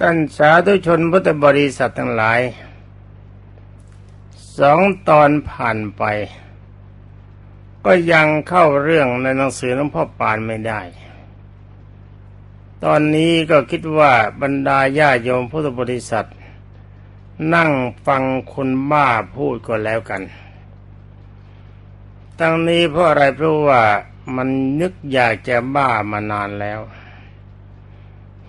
ท่านสาธุชนพุทธบริษัททั้งหลาย สองตอนผ่านไป ก็ยังเข้าเรื่องในหนังสือหลวงพ่อปานไม่ได้ ตอนนี้ก็คิดว่าบรรดาญาโยมพุทธบริษัท นั่งฟังคนบ้าพูดก็แล้วกัน ตั้งนี้เพราะอะไรเพราะว่ามันนึกอยากจะบ้ามานานแล้ว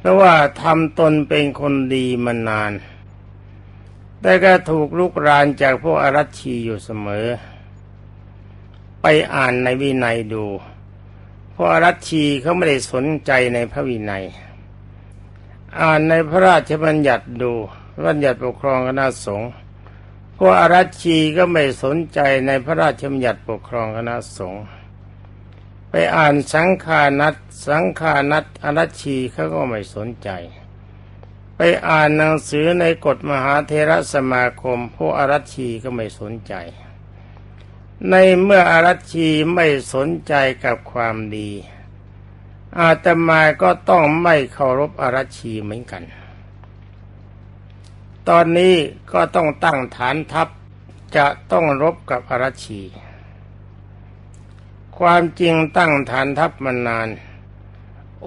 ราะว่าทำตนเป็นคนดีมานาน แต่ก็ถูกลุกรานจากพวกอารัชชีอยู่เสมอ ไปอ่านในวินัยดูพวกอารัชชีเขาไม่ได้สนใจในพระวินัย อ่านในพระราชบัญญัติดูบัญญัติปกครองคณะสงฆ์พวกอารัชชีก็ไม่สนใจในพระราชบัญญัติปกครองคณะสงฆ์ ไปอ่านสังขานัตสังขานัตอารัชชีเขาก็ไม่สนใจ ไปอ่านหนังสือในกฎมหาเทรสมาคมพวกอารัชชีก็ไม่สนใจ ในเมื่ออารัชชีไม่สนใจกับความดี อาตมาก็ต้องไม่เคารพอารัชชีเหมือนกัน ตอนนี้ก็ต้องตั้งฐานทัพจะต้องรบกับอารัชี ความจริงตั้งฐานทัพมานาน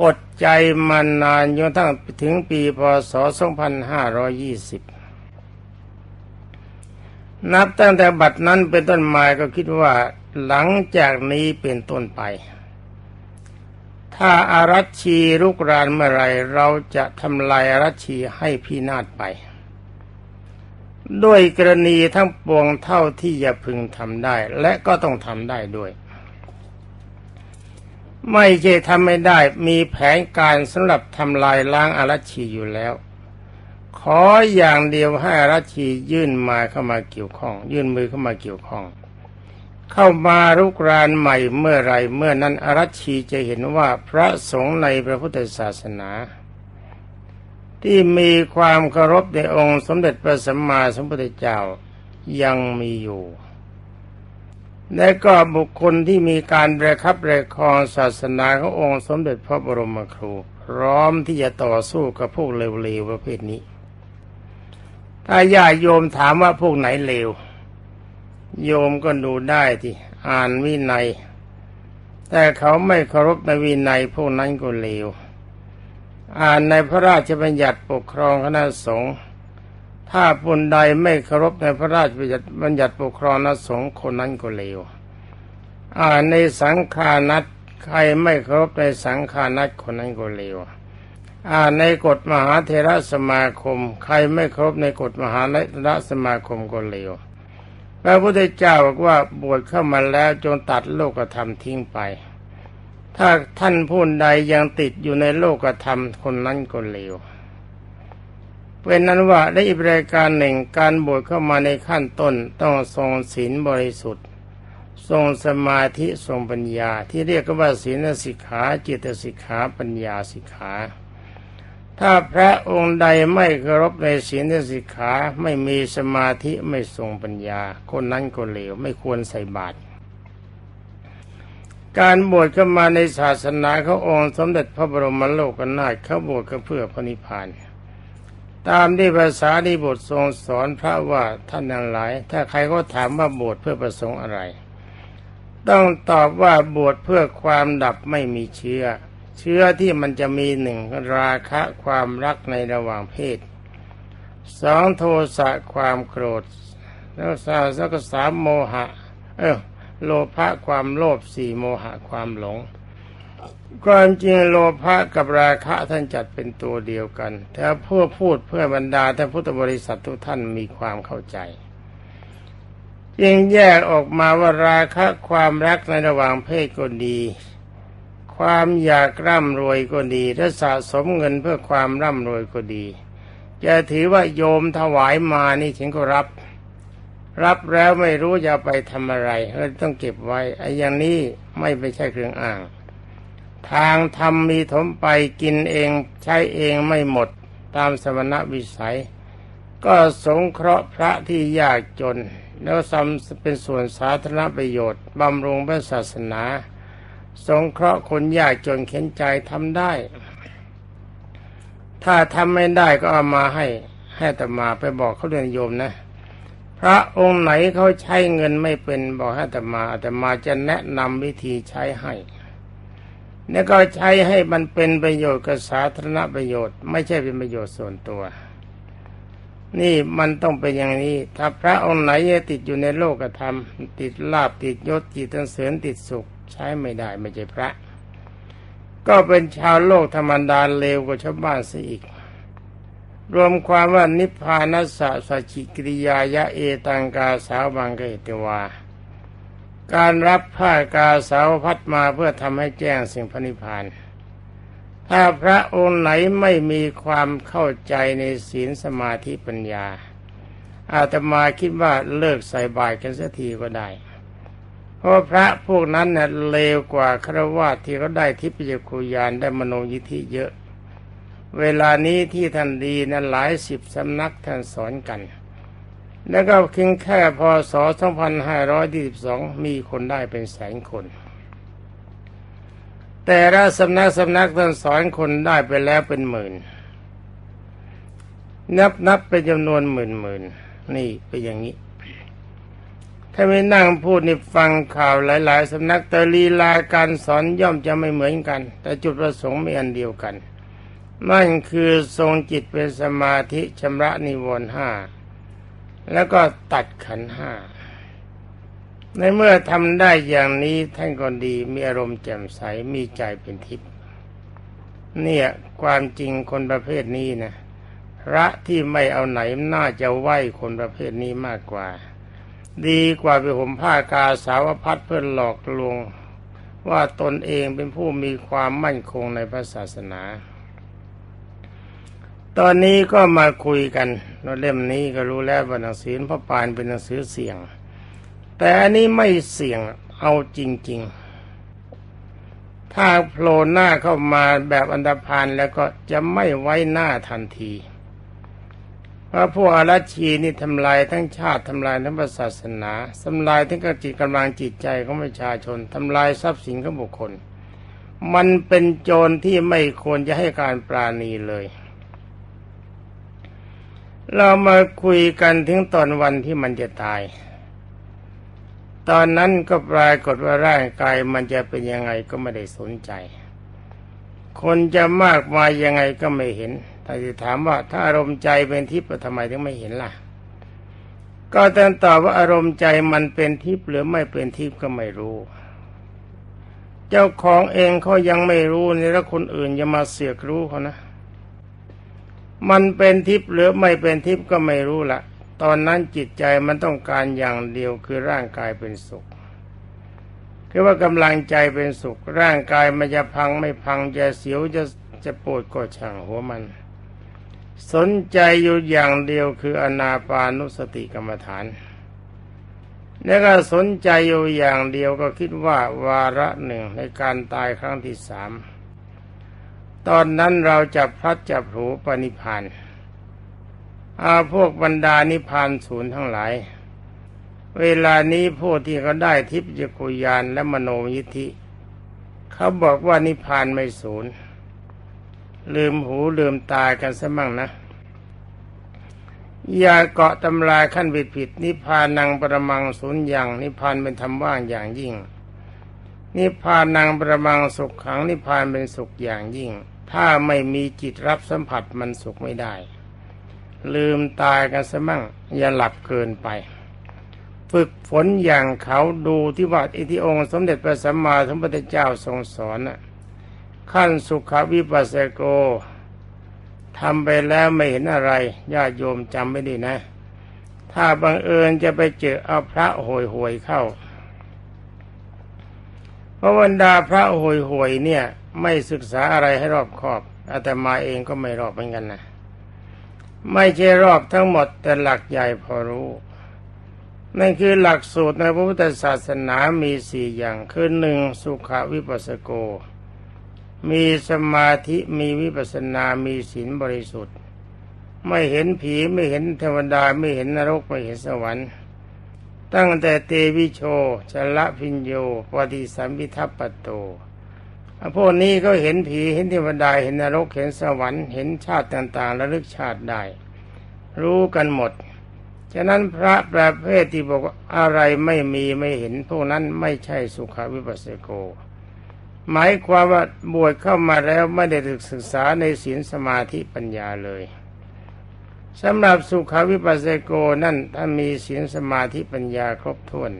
อดใจมานานจนทั้งถึงปีพศ 2520 นับตั้งแต่บัดนั้นเป็นต้นมาก็คิดว่าหลังจากนี้เป็นต้นไป ถ้าอารัชีลุกรานเมื่อไรเราจะทำลายอารัชชีให้พินาศไป ด้วยกรณีทั้งปวงเท่าที่จะพึงทำได้ และก็ต้องทำได้ด้วย ไม่ใช่ทำไม่ได้มีแผนการสำหรับทำลายล้างอารัชีอยู่แล้ว ขออย่างเดียวให้อารัชียื่นมาเข้ามาเกี่ยวข้อง ยื่นมือเข้ามาเกี่ยวข้อง เข้ามารุกรานใหม่เมื่อไรเมื่อนั้นอารัชีจะเห็นว่าพระสงฆ์ในพระพุทธศาสนา ที่มีความเคารพในองค์สมเด็จพระสัมมาสัมพุทธเจ้ายังมีอยู่ และก็บุคคลที่มีการประคับประคองศาสนาขององค์สมเด็จพระบรมครู พร้อมที่จะต่อสู้กับพวกเลวๆประเภทนี้ ถ้าญาติโยมถามว่าพวกไหนเลว โยมก็ดูได้ที่อ่านวินัย แต่เขาไม่เคารพในวินัยพวกนั้นก็เลว อ่านในพระราชบัญญัติปกครองคณะสงฆ์ ถ้าปุนใดไม่เคารพในพระราชบัญญัติบัญญัติปกครองคณะสงฆ์คนนั้นก็เลวอ่าในสังขานัตใครไม่เคารพในสังขานัตคนนั้นก็เลวอ่าในกฎมหาเทระสมาคม ใครไม่เคารพในกฎมหาเทระสมาคมก็เลวพระพุทธเจ้าบอกว่าบวชเข้ามาแล้วจงตัดโลกธรรมทิ้งไป ถ้าท่านผู้ใดยังติดอยู่ในโลกธรรมคนนั้นก็เลว เป็นนั้นว่าได้อีกรายการหนึ่งการบวชเข้ามาในขั้นต้นต้องทรงศีลบริสุทธิ์ ทรงสมาธิทรงปัญญา ที่เรียกว่าศีลสิกขาจิตสิกขาปัญญาสิกขาถ้าพระองค์ใดไม่เคารพในศีลสิกขาไม่มีสมาธิไม่ทรงปัญญา คนนั้นก็เลวไม่ควรใส่บาตรการบวชเข้ามาในศาสนาเขององค์สมเด็จพระบรมโลกนาถเขาบวชก็เพื่อพระนิพพาน ตามที่ภาษาดีบททรงสอนพระว่าท่านนั้นหลาย ถ้าใครก็ถามว่าบวชเพื่อประสงค์อะไร ต้องตอบว่าบวชเพื่อความดับไม่มีเชื้อ เชื้อที่มันจะมีหนึ่งราคะความรักในระหว่างเพศสองโทสะความโกรธ แล้วสาสักสามโมหะ เออโลภะความโลภสี่โมหะความหลง ความจริงโลภะกับราคะท่านจัดเป็นตัวเดียวกัน แต่เพื่อพูดเพื่อบรรดาท่านพุทธบริษัททุกท่านมีความเข้าใจจึงแยกออกมาว่าราคะความรักในระหว่างเพศก็ดี ความอยากร่ำรวยก็ดีถ้าสะสมเงินเพื่อความร่ำรวยก็ดีจะถือว่าโยมถวายมานี่ฉันก็รับ รับแล้วไม่รู้จะไปทำอะไรก็ต้องเก็บไว้ไอ้อย่างนี้ไม่ไปใช่เครื่องอ้าง ทางทำมีถมไปกินเองใช้เองไม่หมดตามสมณวิสัย ก็สงเคราะห์พระที่ยากจน แล้วซ้ำเป็นส่วนสาธารณประโยชน์บำรุงพระศาสนา สงเคราะห์คนยากจนเข็นใจทำได้ ถ้าทำไม่ได้ก็เอามาให้ให้ตมาไปบอกเขาเรียนโยมนะ พระองค์ไหนเขาใช้เงินไม่เป็นบอกให้ตมาอาตมาจะแนะนำวิธีใช้ให้ แล้วก็ใช้ให้มันเป็นประโยชน์กับสาธารณประโยชน์ ไม่ใช่เป็นประโยชน์ส่วนตัว นี่มันต้องเป็นอย่างนี้ ถ้าพระองค์ไหนติดอยู่ในโลกธรรม ติดลาบติดยศติดตันเสริญติดสุข ใช้ไม่ได้ไม่ใช่พระ ก็เป็นชาวโลกธรรมดาเลวกว่าชาวบ้านซะอีก รวมความว่านิพพานัสสะสัจจิกิริยายะเอตังกาสาวบังเกตวา การรับผ้ากาสาวพัดมาเพื่อทำให้แจ้งสิ่งพระนิพพาน ถ้าพระองค์ไหนไม่มีความเข้าใจในศีลสมาธิปัญญา อาตมาคิดว่าเลิกใส่บาตรกันสักทีก็ได้ เพราะพระพวกนั้นเน่ยเลวกว่าครวาที่เขาได้ทิพยคุยานได้มโนยิธิเยอะ เวลานี้ที่ท่านดีนะหลายสิบสำนักท่านสอนกัน แล้วก็เพียงแค่พศ 2522 มีคนได้เป็นแสนคน แต่ละสำนักสำนักท่านสอนคนได้ไปแล้วเป็นหมื่น นับนับเป็นจำนวนหมื่นหมื่นนี่เป็นอย่างนี้ ถ้าไม่นั่งพูดนี่ฟังข่าวหลาย ๆสำนักแต่ลีลาการสอนย่อมจะไม่เหมือนกัน แต่จุดประสงค์ไม่อันเดียวกันนั่นคือทรงจิตเป็นสมาธิชำระนิวรณ์ห้า แล้วก็ตัดขันห้า ในเมื่อทำได้อย่างนี้ท่านก็ดีมีอารมณ์แจ่มใสมีใจเป็นทิพย์เนี่ยความจริงคนประเภทนี้นะพระที่ไม่เอาไหนน่าจะไหวคนประเภทนี้มากกว่า ดีกว่าไปห่มผ้ากาสาวพัดเพื่อหลอกลวงว่าตนเองเป็นผู้มีความมั่นคงในพระศาสนา ตอนนี้ก็มาคุยกันเราเล่มนี้ก็รู้แล้วว่าหนังสือพระปานเป็นหนังสือเสี่ยง แต่อันนี้ไม่เสี่ยงเอาจริง ๆ ถ้าโผล่หน้าเข้ามาแบบอันดพานแล้วก็จะไม่ไว้หน้าทันที เพราะพวกอารัชชีนี่ทำลายทั้งชาติทำลายทั้งศาสนาทำลายทั้งกจิตกำลังจิตใจของประชาชนทำลายทรัพย์สินของบุคคล มันเป็นโจรที่ไม่ควรจะให้การปราณีเลย เรามาคุยกันถึงตอนวันที่มันจะตาย ตอนนั้นก็ปรากฏว่าร่างกายมันจะเป็นยังไงก็ไม่ได้สนใจ คนจะมากมายยังไงก็ไม่เห็น แต่จะถามว่าถ้าอารมณ์ใจเป็นทิพย์ทำไมถึงไม่เห็นล่ะ ก็แต่ตอบว่าอารมณ์ใจมันเป็นทิพย์หรือไม่เป็นทิพย์ก็ไม่รู้ เจ้าของเองเขายังไม่รู้นี่แล้วคนอื่นจะมาเสือกรู้เขานะ มันเป็นทิพย์หรือไม่เป็นทิพย์ก็ไม่รู้ละตอนนั้นจิตใจมันต้องการอย่างเดียวคือร่างกายเป็นสุขคือว่ากำลังใจเป็นสุข ร่างกายมันจะพังไม่พังจะเสียวจะจะปวดก็ช่างหัวมัน สนใจอยู่อย่างเดียวคืออนาปานุสติกรรมฐาน แล้วก็สนใจอยู่อย่างเดียวก็คิดว่าวาระหนึ่งในการตายครั้งที่สาม ตอนนั้นเราจะพลัดจับหูปณิพานอาพวกบรรดานิพานศูนย์ทั้งหลาย เวลานี้พวกที่เขาได้ทิพยคุยานและมโนยิธิ เขาบอกว่านิพานไม่ศูนย์ ลืมหูลืมตากันซะมั่งนะ อย่าเกาะตำราขั้นผิดผิด นิพานังประมังศูนย์อย่าง นิพานเป็นธรรมว่างอย่างยิ่งนิพานังประมังสุขขังนิพานเป็นสุขอย่างยิ่ง ถ้าไม่มีจิตรับสัมผัสมันสุขไม่ได้ ลืมตายกันซะมั่งอย่าหลับเกินไป ฝึกฝนอย่างเขาดูที่ว่าอิทิองค์สมเด็จพระสัมมาสัมพุทธเจ้าทรงสอนน่ะขั้นสุขวิปัสสโกทำไปแล้วไม่เห็นอะไรญาติโยมจำไม่ดีนะ ถ้าบังเอิญจะไปเจอเอาพระโหยหวยเข้า เพราะบรรดาพระโหยหวยเนี่ย ไม่ศึกษาอะไรให้รอบคอบอาตมาเองก็ไม่รอบเหมือนกันนะไม่ใช่รอบทั้งหมดแต่หลักใหญ่พอรู้นั่นคือหลักสูตรในพระพุทธศาสนามีสี่อย่างคือหนึ่งสุขวิปัสสโก มีสมาธิมีวิปัสสนามีศีลบริสุทธิ์ ไม่เห็นผีไม่เห็นเทวดาไม่เห็นนรกไม่เห็นสวรรค์ ตั้งแต่เตวิโชชละพิญโยปฏิสัมพิทัปปโต พวกนี้ก็เห็นผีเห็นเทวดาเห็นนรกเห็นสวรรค์เห็นชาติต่างๆระลึกชาติได้ รู้กันหมด ฉะนั้นพระประเภทที่บอกว่าอะไรไม่มีไม่เห็น พวกนั้นไม่ใช่สุขวิปัสสโก หมายความว่าบวชเข้ามาแล้วไม่ได้ศึกษาในศีลสมาธิปัญญาเลยสำหรับสุขวิปัสสโกนั่นถ้ามีศีลสมาธิปัญญาครบถ้วน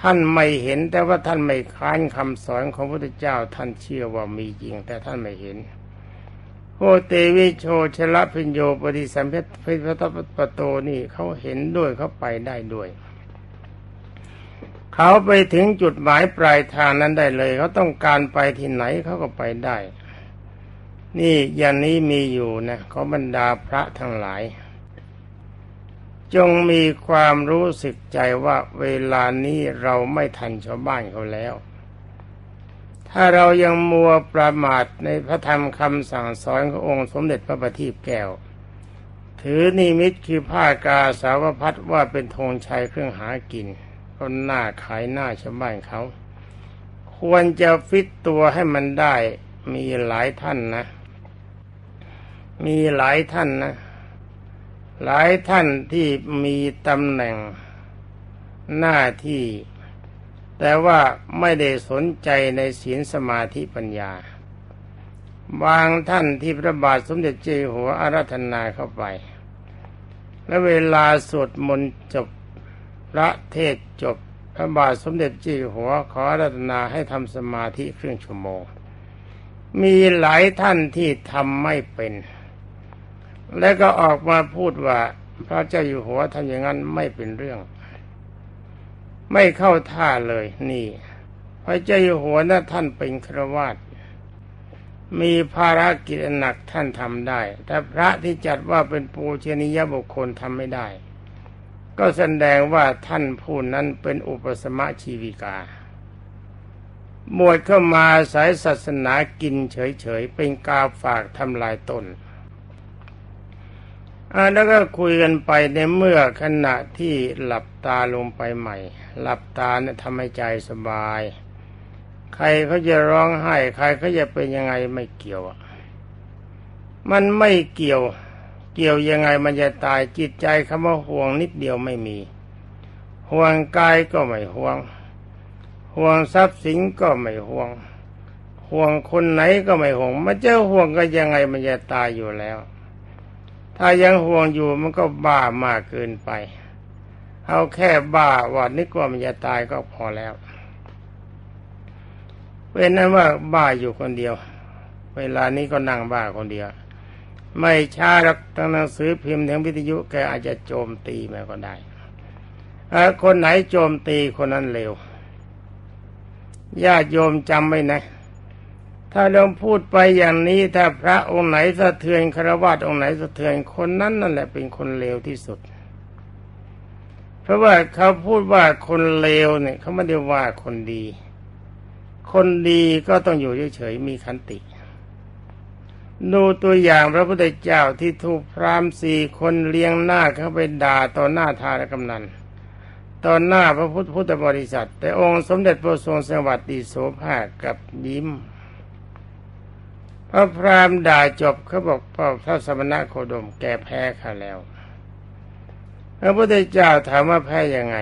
ท่านไม่เห็นแต่ว่าท่านไม่ค้านคำสอนของพระพุทธเจ้า ท่านเชื่อว่ามีจริง แต่ท่านไม่เห็นโคเตวิโชชละพิญโยปฏิสัมเพทพิพัตปโตนี่เขาเห็นด้วยเขาไปได้ด้วย เขาไปถึงจุดหมายปลายทางนั้นได้เลยเขาต้องการไปที่ไหนเขาก็ไปได้ นี่อย่างนี้มีอยู่นะเขาบรรดาพระทั้งหลาย จงมีความรู้สึกใจว่าเวลานี้เราไม่ทันชาวบ้านเขาแล้ว ถ้าเรายังมัวประมาทในพระธรรมคำสั่งสอนขององค์สมเด็จพระบัณฑิตแก้ว ถือนิมิตคือผ้ากาสาวพัดว่าเป็นธงชัยเครื่องหากินก็หน้าขายหน้าชาวบ้านเขา ควรจะฟิตตัวให้มันได้มีหลายท่านนะ มีหลายท่านนะ หลายท่านที่มีตำแหน่งหน้าที่ แต่ว่าไม่ได้สนใจในศีลสมาธิปัญญา บางท่านที่พระบาทสมเด็จเจ้าหัวอาราธนาเข้าไป และเวลาสวดมนต์จบพระเทศจบพระบาทสมเด็จเจ้าหัวขออาราธนาให้ทำสมาธิครึ่งชั่วโมง มีหลายท่านที่ทำไม่เป็น แล้วก็ออกมาพูดว่า พระเจ้าอยู่หัวทำอย่างนั้นไม่เป็นเรื่อง ไม่เข้าท่าเลยนี่ พระเจ้าอยู่หัวนะท่านเป็นครวาสมีภารกิจหนักท่านทำได้ แต่พระที่จัดว่าเป็นปูชนียบุคคลทำไม่ได้ ก็แสดงว่าท่านผู้นั้นเป็นอุปสมะชีวิกาบวชเข้ามาสายศาสนากินเฉยๆ เป็นกาฝากทำลายตน แล้วก็คุยกันไปในเมื่อขณะที่หลับตาลงไปใหม่ หลับตาเนี่ยทำให้ใจสบาย ใครเขาจะร้องไห้ ใครเขาจะเป็นยังไงไม่เกี่ยวมันไม่เกี่ยว เกี่ยวยังไงมันจะตายจิตใจคำว่าห่วงนิดเดียวไม่มี ห่วงกายก็ไม่ห่วง ห่วงทรัพย์สินก็ไม่ห่วง ห่วงคนไหนก็ไม่ห่วงมันจะห่วงก็ยังไงมันจะตายอยู่แล้ว ถ้ายังห่วงอยู่มันก็บ้ามากเกินไป เอาแค่บ้าว่านึกว่ามันจะตายก็พอแล้วเป็นนั้นว่าบ้าอยู่คนเดียว เวลานี้ก็นั่งบ้าคนเดียว ไม่ช้าหรอกทั้งหนังสือพิมพ์ทั้งวิทยุแกอาจจะโจมตีมาก็ได้คนไหนโจมตีคนนั้นเร็วญาติโยมจำไว้นะ ถ้าเราพูดไปอย่างนี้ถ้าพระองค์ไหนสะเทือนคารวะองค์ไหนสะเทือนคนนั้นนั่นแหละเป็นคนเลวที่สุด เพราะว่าเขาพูดว่าคนเลวเนี่ยเขาไม่ได้ว่าคนดี คนดีก็ต้องอยู่เฉยๆมีขันติดูตัวอย่างพระพุทธเจ้าที่ถูกพราหมณ์สี่คนเลี้ยงหน้าเข้าไปด่าต่อหน้าทารกำนันตอนหน้าพระพุทธพุทธบริษัท แต่องค์สมเด็จพระทรงสวัสดิโสภากับยิ้ม พระพรามด่าจบเขาบอกพระพระสมณะโคดมแกแพ้ข้าแล้ว พระพุทธเจ้าถามว่าแพ้ยังไง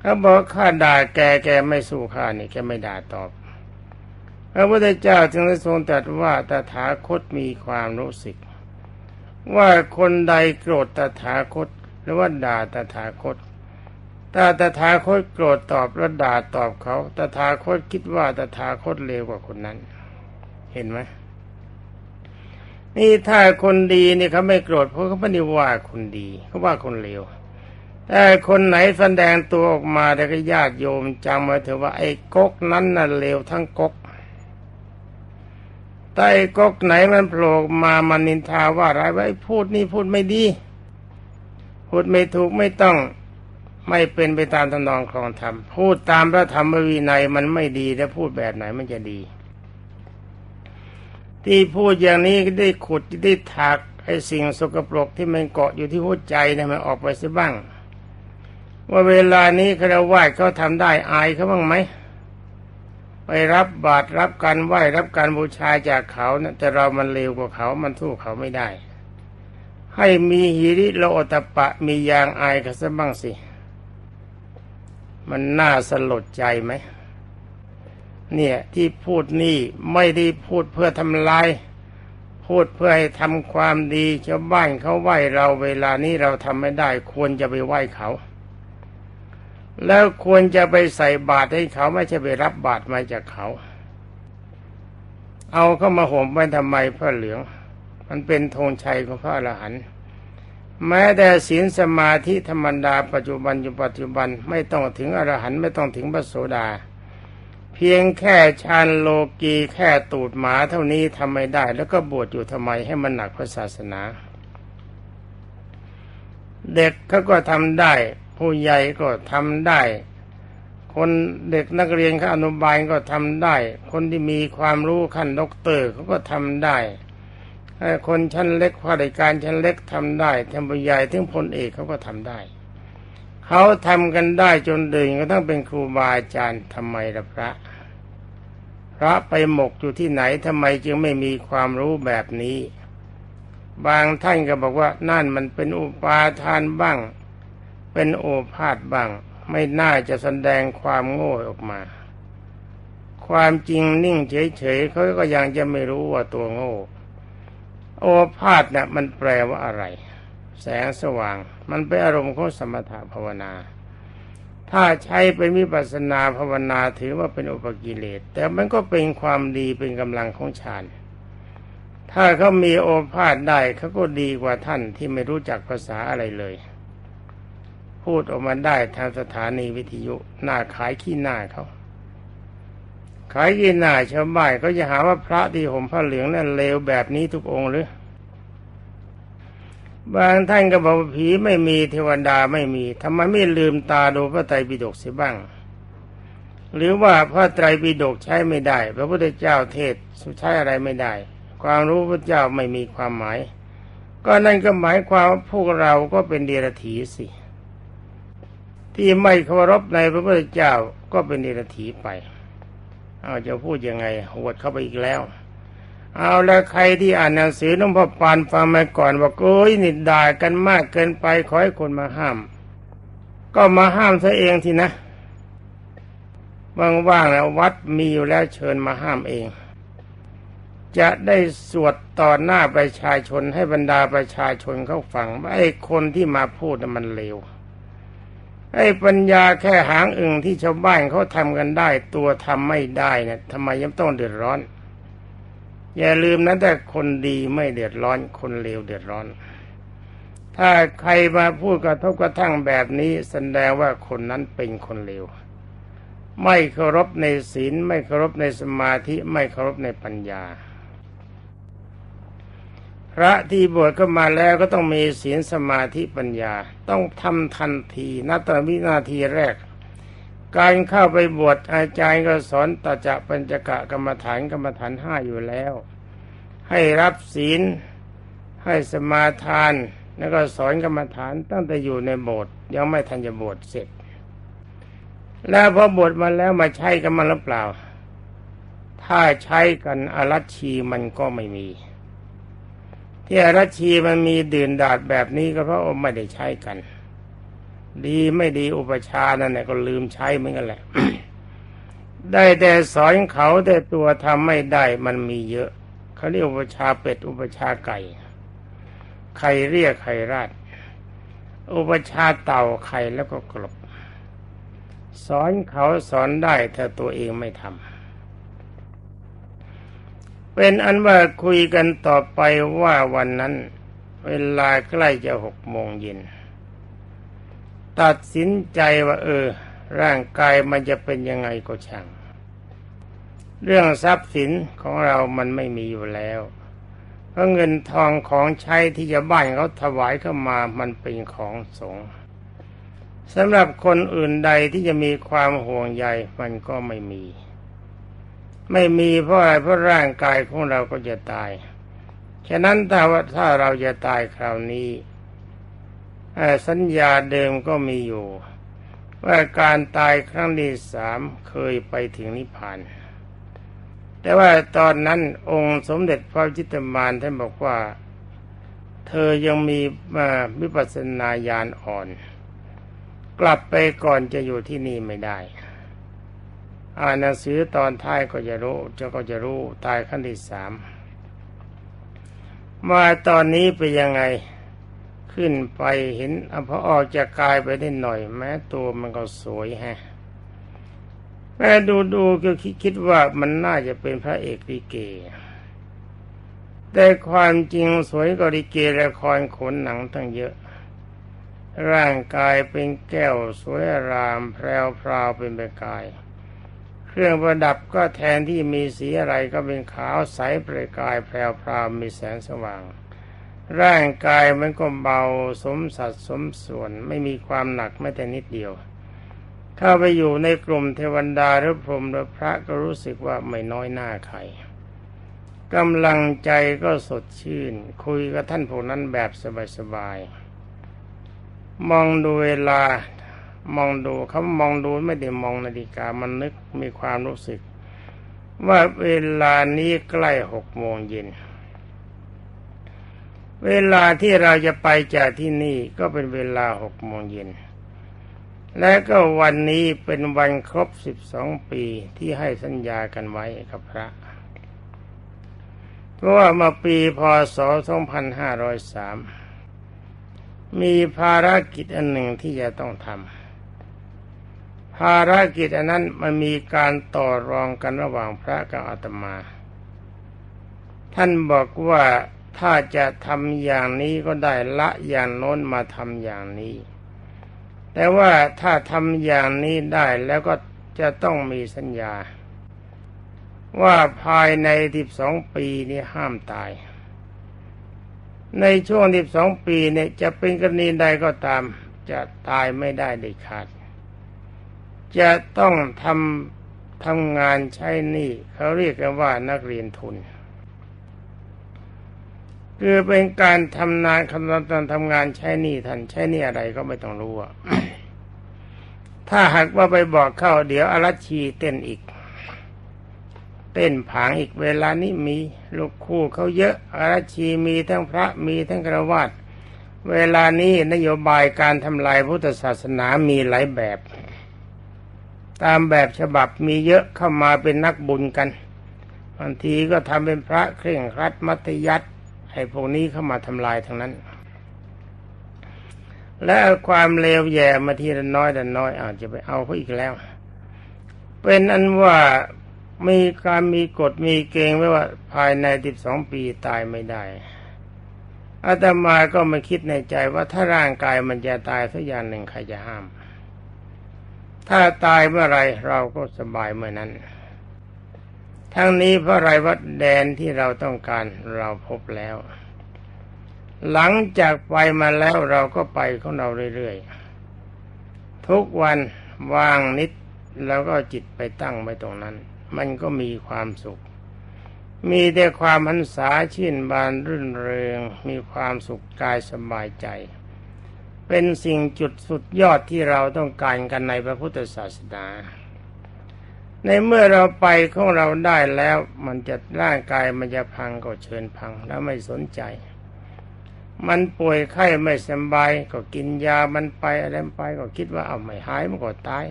เขาบอกข้าด่าแกแกไม่สู้ข้านี่แกไม่ด่าตอบ พระพุทธเจ้าจึงได้ทรงตรัสว่าตถาคตมีความรู้สึก ว่าคนใดโกรธตถาคตหรือว่าด่าตถาคตถ้าตถาคตโกรธตอบแล้วด่าตอบเขาตถาคตคิดว่าตถาคตเลวกว่าคนนั้น เห็นไหม นี่ถ้าคนดีนี่เขาไม่โกรธเพราะเขาไม่ได้ว่าคนดีเขาว่าคนเลวแต่คนไหนแสดงตัวออกมาแต่ก็ญาติโยมจำไว้เถอะว่าไอ้ก๊กนั้นน่ะเลวทั้งก๊กแต่ไอ้ก๊กไหนมันโผล่มามันนินทาว่าร้ายไว้พูดนี่พูดไม่ดี พูดไม่ถูกไม่ต้องไม่เป็นไปตามทำนองครองธรรมพูดตามพระธรรมวินัยมันไม่ดีแล้วพูดแบบไหนมันจะดี ที่พูดอย่างนี้ได้ขุดได้ถักไอ้สิ่งสกปรกที่มันเกาะอยู่ที่หัวใจเนะมันออกไปซะบ้าง ว่าเวลานี้คารวะเขาทำได้อายเขาบ้างไหมไปรับบาตรรับการไหว้รับการบูชาจากเขานะแต่เรามันเลวกว่าเขา มันสู้เขาไม่ได้ ให้มีหิริโลตปะมียางอายกันซะบ้างสิ มันน่าสลดใจไหม เนี่ยที่พูดนี่ไม่ได้พูดเพื่อทำลาย พูดเพื่อให้ทำความดีชาวบ้านเขาไหว้เราเวลานี้เราทำไม่ได้ ควรจะไปไหว้เขา แล้วควรจะไปใส่บาตรให้เขาไม่ใช่ไปรับบาตรมาจากเขา เอาเข้ามาห่มไปทำไมพระเหลือง มันเป็นธงชัยของพระอรหันต์แม้แต่ศีลสมาธิธรรมดาปัจจุบันอยู่ปัจจุบันไม่ต้องถึงอรหันต์ไม่ต้องถึงพระโสดา เพียงแค่ชานโลกีแค่ตูดหมาเท่านี้ทำไม่ได้ แล้วก็บวชอยู่ทำไมให้มันหนักพระศาสนา เด็กเขาก็ทำได้ ผู้ใหญ่ก็ทำได้ คนเด็กนักเรียนขั้นอนุบาลก็ทำได้ คนที่มีความรู้ขั้นด็อกเตอร์เขาก็ทำได้คนชั้นเล็กข้าราชการชั้นเล็กทำได้ทำผู้ใหญ่ถึงพลเอกเขาก็ทำได้ เขาทำกันได้จนเดินก็ต้องเป็นครูบาอาจารย์ทำไมล่ะพระ พระไปหมกอยู่ที่ไหนทำไมจึงไม่มีความรู้แบบนี้ บางท่านก็บอกว่านั่นมันเป็นอุปาทานบ้าง เป็นโอภาษบ้าง ไม่น่าจะแสดงความโง่ออกมา ความจริงนิ่งเฉยๆเขาก็ยังจะไม่รู้ว่าตัวโง่ โอภาษเนี่ยมันแปลว่าอะไร แสงสว่าง มันเป็นอารมณ์ของสมถะภาวนา ถ้าใช้เป็นวิปัสนาภาวนาถือว่าเป็นอุปกิเลส แต่มันก็เป็นความดีเป็นกำลังของฌานถ้าเขามีโอภาษได้เขาก็ดีกว่าท่านที่ไม่รู้จักภาษาอะไรเลย พูดออกมาได้ทางสถานีวิทยุหน้าขายขี้หน้าเขาขายกินหน้าชาวบ้านก็จะหาว่าพระที่ห่มผ้าเหลืองนั่นเลวแบบนี้ทุกองค์หรือ บางท่านก็บอกผีไม่มีเทวดาไม่มีทำไมไม่ลืมตาดูพระไตรปิฎกเสียบ้าง หรือว่าพระไตรปิฎกใช้ไม่ได้ พระพุทธเจ้าเทศใช้อะไรไม่ได้ ความรู้พระเจ้าไม่มีความหมาย ก็นั่นก็หมายความว่าพวกเราก็เป็นเดรัจฉีสิ ที่ไม่เคารพในพระพุทธเจ้าก็เป็นเดรัจฉีไป เอาจะพูดยังไงหวดเข้าไปอีกแล้ว เอาแล้วใครที่อ่านหนังสือน้องพ่อปานฟังมาก่อนว่าโอ้ยนิดด่ากันมากเกินไปขอให้คนมาห้าม ก็มาห้ามซะเองทีนะว่างๆแล้ววัดมีอยู่แล้วเชิญมาห้ามเอง จะได้สวดต่อหน้าประชาชนให้บรรดาประชาชนเขาฟังไอ้คนที่มาพูดมันเลวไอ้ปัญญาแค่หางอึ่งที่ชาวบ้านเขาทำกันได้ ตัวทำไม่ได้เนี่ยทำไมยังต้องเดือดร้อน อย่าลืมนะแต่คนดีไม่เดือดร้อน คนเลวเดือดร้อน ถ้าใครมาพูดกระทบกระทั่งแบบนี้แสดงว่าคนนั้นเป็นคนเลว ไม่เคารพในศีล ไม่เคารพในสมาธิ ไม่เคารพในปัญญา พระที่บวชก็มาแล้วก็ต้องมีศีลสมาธิปัญญา ต้องทำทันทีนัตวินาทีแรก การเข้าไปบวชอาจารย์ก็สอนตจะปัญจกะกรรมฐานกรรมฐานห้าอยู่แล้ว ให้รับศีล ให้สมาทาน แล้วก็สอนกรรมฐานตั้งแต่อยู่ในโบสถ์ยังไม่ทันจะบวชเสร็จ แล้วพอบวชมาแล้วมาใช้กันมาหรือเปล่า ถ้าใช้กันอรัชชีมันก็ไม่มี ที่อรัชีมันมีดื่นดาดแบบนี้ก็เพราะไม่ได้ใช้กัน ดีไม่ดีอุปชานั่นแหละก็ลืมใช้เหมือนกันแหละ ได้แต่สอนเขาแต่ตัวทำไม่ได้มันมีเยอะ เขาเรียกอุปชาเป็ด อุปชาไก่ ใครเรียกใครราดอุปชาเต่าไข่แล้วก็กลบ สอนเขาสอนได้แต่ตัวเองไม่ทำเป็นอันว่าคุยกันต่อไปว่าวันนั้น เวลาใกล้จะหกโมงเย็น ตัดสินใจว่า เออ ร่างกายมันจะเป็นยังไงก็ช่าง เรื่องทรัพย์สินของเรามันไม่มีอยู่แล้วเพราะเงินทองของใช้ที่จะบ้านเขาถวายเข้ามามันเป็นของสงฆ์สำหรับคนอื่นใดที่จะมีความห่วงใยมันก็ไม่มี ไม่มีเพราะอะไรเพราะร่างกายของเราก็จะตาย ฉะนั้นถ้าว่าถ้าเราจะตายคราวนี้ สัญญาเดิมก็มีอยู่ ว่าการตายครั้งที่สามเคยไปถึงนิพพาน แต่ว่าตอนนั้นองค์สมเด็จพระจิตตมานท่านบอกว่า เธอยังมีมาวิปัสสนาญาณอ่อน กลับไปก่อนจะอยู่ที่นี่ไม่ได้ อ่านหนังสือตอนท้ายก็จะรู้จะก็จะรู้ตายขั้นที่สามมาตอนนี้ไปยังไง ขึ้นไปเห็นอพอออกจากกายไปได้หน่อย แม้ตัวมันก็สวยฮะแม่ดูดูก็คิดคิดว่ามันน่าจะเป็นพระเอกลิเก แต่ความจริงสวยกว่าลิเกละครขนหนังตั้งเยอะ ร่างกายเป็นแก้วสวยรามแพรวพราวเป็นประกาย เครื่องประดับก็แทนที่มีสีอะไรก็เป็นขาวใสประกายแพรวพราวมีแสงสว่าง ร่างกายมันก็เบาสมสัดสมส่วน ไม่มีความหนักแม้แต่นิดเดียว ถ้าไปอยู่ในกลุ่มเทวันดาหรือพรหมหรือพระก็รู้สึกว่าไม่น้อยหน้าใครกำลังใจก็สดชื่น คุยกับท่านผู้นั้นแบบสบายๆมองดูเวลามองดูเขามองดูไม่ได้มองนาฬิกามันนึกมีความรู้สึก ว่าเวลานี้ใกล้หกโมงเย็น เวลาที่เราจะไปจากที่นี่ก็เป็นเวลาหกโมงเย็น และก็วันนี้เป็นวันครบสิบสองปีที่ให้สัญญากันไว้กับพระ เพราะว่ามาปีพศ2503มีภารกิจอันหนึ่งที่จะต้องทำ ภารกิจอันนั้นมันมีการต่อรองกันระหว่างพระกับอาตมา ท่านบอกว่า ถ้าจะทำอย่างนี้ก็ได้ละอย่างโน้นมาทำอย่างนี้ แต่ว่าถ้าทำอย่างนี้ได้แล้วก็จะต้องมีสัญญา ว่าภายในสิบสองปีนี้ห้ามตาย ในช่วงสิบสองปีเนี่ยจะเป็นกรณีใดก็ตาม จะตายไม่ได้เด็ดขาด จะต้องทำทำงานใช้หนี้เขาเรียกกันว่านักเรียนทุน คือเป็นการทำงานคำตอนทำงานใช้นี่ท่านใช้นี่อะไรก็ไม่ต้องรู้อะถ้าหากว่าไปบอกเข้าเดี๋ยวอรัชีเต้นอีก เต้นผางอีกเวลานี้มีลูกคู่เขาเยอะอรัชชีมีทั้งพระมีทั้งกระวาดเวลานี้นโยบายการทำลายพุทธศาสนามีหลายแบบ ตามแบบฉบับมีเยอะเข้ามาเป็นนักบุญกันบางทีก็ทำเป็นพระเคร่งครัดมัธยัติ ไอ้พวกนี้เข้ามาทำลายทั้งนั้น และความเลวแย่มาทีละน้อยแต่น้อยอาจจะไปเอาเขาอีกแล้ว เป็นอันว่ามีการมีกฎมีเกณฑ์ไว้ว่าภายในสิบสองปีตายไม่ได้อาตมาก็มาคิดในใจว่าถ้าร่างกายมันจะตายสักอย่างหนึ่งใครจะห้าม ถ้าตายเมื่อไรเราก็สบายเมื่อนั้น ทั้งนี้เพราะไรวัดแดนที่เราต้องการเราพบแล้ว หลังจากไปมาแล้วเราก็ไปของเราเรื่อยๆ ทุกวันวางนิดแล้วก็จิตไปตั้งไว้ตรงนั้น มันก็มีความสุข มีแต่ความหันษาชื่นบานรื่นเริง มีความสุขกายสบายใจ เป็นสิ่งจุดสุดยอดที่เราต้องการกันในพระพุทธศาสนา ในเมื่อเราไปของเราได้แล้ว มันจะร่างกายมันจะพังก็เชิญพังแล้วไม่สนใจ มันป่วยไข้ไม่สบายก็กินยามันไปอะไรไปก็คิดว่าเอาไม่หายมันก็ตาย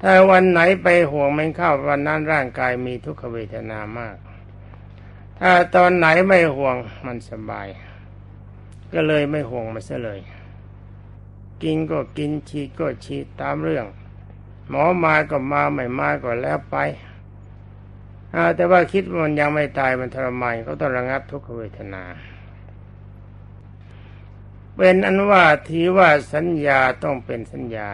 ถ้าวันไหนไปห่วงมันเข้าวันนั้นร่างกายมีทุกขเวทนามาก ถ้าตอนไหนไม่ห่วงมันสบาย ก็เลยไม่ห่วงมันเสียเลย กินก็กินฉีดก็ฉีดตามเรื่อง หมอมาก็มาไม่มาก็แล้วไปแต่ว่าคิดว่ามันยังไม่ตายมันทรมานก็ต้องระงับทุกขเวทนา เป็นอันว่าทีว่าสัญญาต้องเป็นสัญญา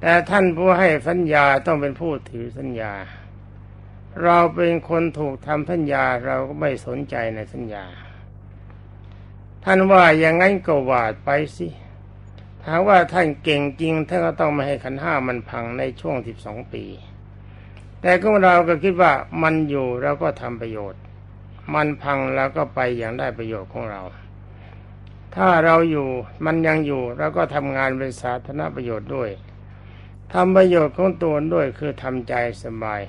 แต่ท่านผู้ให้สัญญาต้องเป็นผู้ถือสัญญา เราเป็นคนถูกทำสัญญาเราก็ไม่สนใจในสัญญา ท่านว่าอย่างนั้นก็วาดไปสิ ถามว่าท่านเก่งจริงท่านก็ต้องไม่ให้ขันห้ามันพังในช่วงสิบสองปี แต่ก็เราก็คิดว่ามันอยู่เราก็ทำประโยชน์ มันพังแล้วก็ไปอย่างได้ประโยชน์ของเรา ถ้าเราอยู่มันยังอยู่เราก็ทำงานเป็นสาธารณประโยชน์ด้วยทำประโยชน์ของตัวด้วยคือทำใจสบาย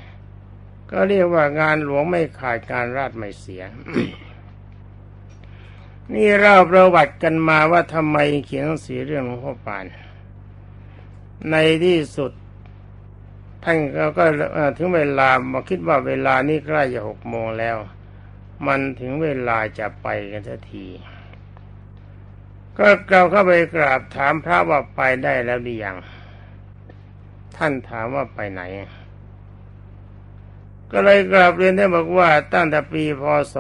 ก็เรียกว่างานหลวงไม่ขาดการราชไม่เสีย นี่เราประวัติกันมาว่าทำไมเขียนหนังสือเรื่องหลวงพ่อปาน ในที่สุดท่านก็ก็ถึงเวลามาคิดว่าเวลานี้ใกล้จะหกโมงแล้ว มันถึงเวลาจะไปกันสักที ก็เราเข้าไปกราบถามพระว่าไปได้แล้วหรือยัง ท่านถามว่าไปไหน ก็เลยกราบเรียนได้บอกว่าตั้งแต่ปีพศ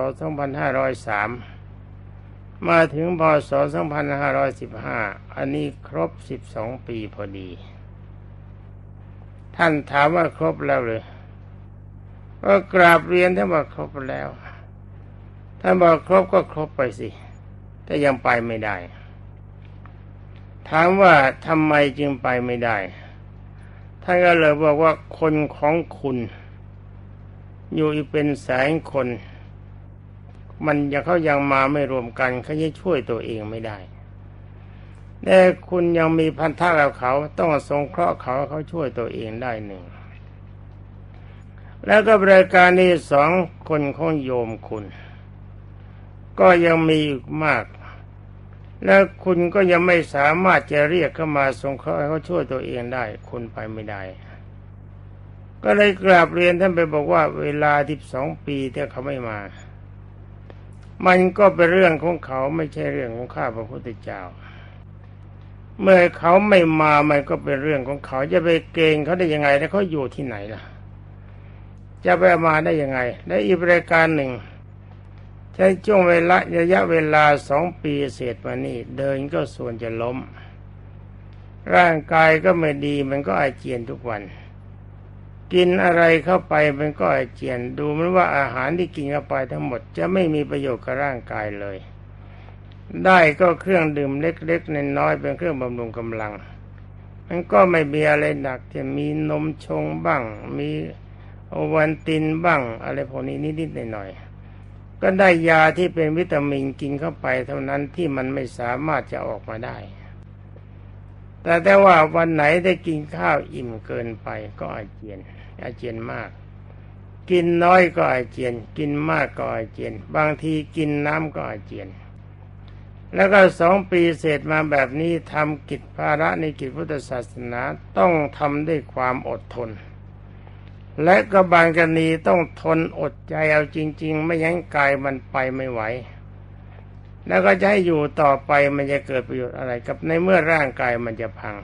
2503 มาถึงพศ 2515 อันนี้ครบ 12 ปีพอดี ท่านถามว่าครบแล้วเลยก็กราบเรียนท่านบอกครบแล้ว ท่านบอกครบก็ครบไปสิ แต่ยังไปไม่ได้ ถามว่าทำไมจึงไปไม่ได้ ท่านก็เลยบอกว่าคนของคุณ อยู่อีกเป็นแสนคน มันยังเขายังมาไม่รวมกันเขาจะช่วยตัวเองไม่ได้ แต่คุณยังมีพันธะกับเขาต้องสงเคราะห์เขาเขาช่วยตัวเองได้หนึ่ง แล้วก็บริการนี้สองคนของโยมคุณ ก็ยังมีอีกมาก แล้วคุณก็ยังไม่สามารถจะเรียกเข้ามาสงเคราะห์เขาช่วยตัวเองได้ คุณไปไม่ได้ก็เลยกราบเรียนท่านไปบอกว่าเวลาที่สองปีที่เขาไม่มา มันก็เป็นเรื่องของเขาไม่ใช่เรื่องของข้าพระพุทธเจ้า เมื่อเขาไม่มามันก็เป็นเรื่องของเขาจะไปเกรงเขาได้ยังไง แล้วเขาอยู่ที่ไหนล่ะ จะไปมาได้ยังไง และอีกรายการหนึ่งใช้ช่วงเวลาระยะเวลาสองปีเศษมานี่ เดินก็ส่วนจะล้ม ร่างกายก็ไม่ดีมันก็อาเจียนทุกวัน กินอะไรเข้าไปมันก็อาเจียน ดูมันว่าอาหารที่กินเข้าไปทั้งหมดจะไม่มีประโยชน์กับร่างกายเลย ได้ก็เครื่องดื่มเล็กๆน้อยๆเป็นเครื่องบำรุงกำลัง มันก็ไม่มีอะไรหนักจะมีนมชงบ้าง มีโอวันตินบ้าง อะไรพวกนี้นิดๆหน่อยๆก็ได้ยาที่เป็นวิตามินกินเข้าไป เท่านั้นที่มันไม่สามารถจะออกมาได้แต่แต่ว่าวันไหนได้กินข้าวอิ่มเกินไปก็อาเจียน อาเจียนมาก กินน้อยก็อาเจียน กินมากก็อาเจียน บางทีกินน้ำก็อาเจียน แล้วก็สองปีเสร็จมาแบบนี้ทำกิจภาระในกิจพุทธศาสนาต้องทำด้วยความอดทน และก็บางกรณีต้องทนอดใจเอาจริง ๆ ไม่งั้นกายมันไปไม่ไหวแล้วก็จะให้อยู่ต่อไปมันจะเกิดประโยชน์อะไรกับในเมื่อร่างกายมันจะพัง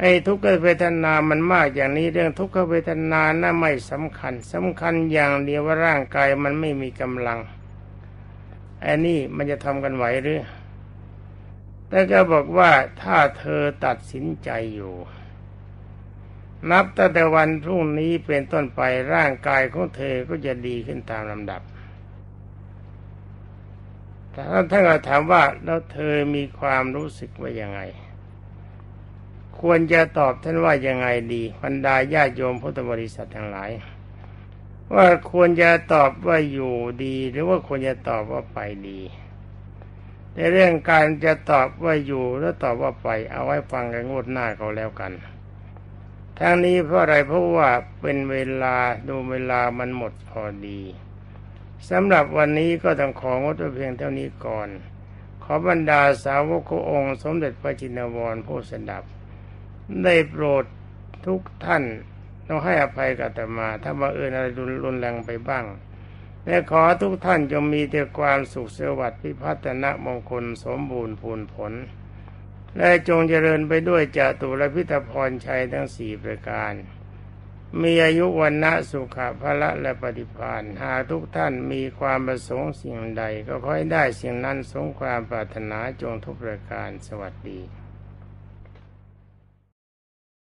ไอ้ทุกขเวทนามันมากอย่างนี้เรื่องทุกขเวทนาน่าไม่สำคัญสำคัญอย่างเดียวว่าร่างกายมันไม่มีกำลังไอ้นี่มันจะทำกันไหวหรือแต่ก็บอกว่าถ้าเธอตัดสินใจอยู่ นับตั้งแต่วันพรุ่งนี้เป็นต้นไปร่างกายของเธอก็จะดีขึ้นตามลำดับแต่ท่านก็ถามว่าแล้วเธอมีความรู้สึกว่ายังไง ควรจะตอบท่านว่ายังไงดีบรรดาญาติโยมพุทธบริษัททั้งหลาย ว่าควรจะตอบว่าอยู่ดี หรือว่าควรจะตอบว่าไปดี ในเรื่องการจะตอบว่าอยู่แล้วตอบว่าไป เอาไว้ฟังกันงวดหน้าก็แล้วกันทั้งนี้เพราะอะไรเพราะว่าเป็นเวลาดูเวลามันหมดพอดีสำหรับวันนี้ก็ต้องของดเพียงเท่านี้ก่อน ขอบรรดาสาวกองค์ สมเด็จพระจินวรผู้สดับ ได้โปรดทุกท่านต้องให้อภัยกับตมา ถ้าบังเอิญอะไรรุนแรงไปบ้าง และขอทุกท่านจงมีแต่ความสุขสวัสดิ์พิพัฒนมงคลสมบูรณ์พูนผล และจงเจริญไปด้วยจตุรพิธพรชัยทั้งสี่ประการ มีอายุวันนะสุขภะละและปฏิภาณหาทุกท่านมีความประสงค์สิ่งใด ก็ขอให้ได้สิ่งนั้นสงความปรารถนาจงทุกประการสวัสดี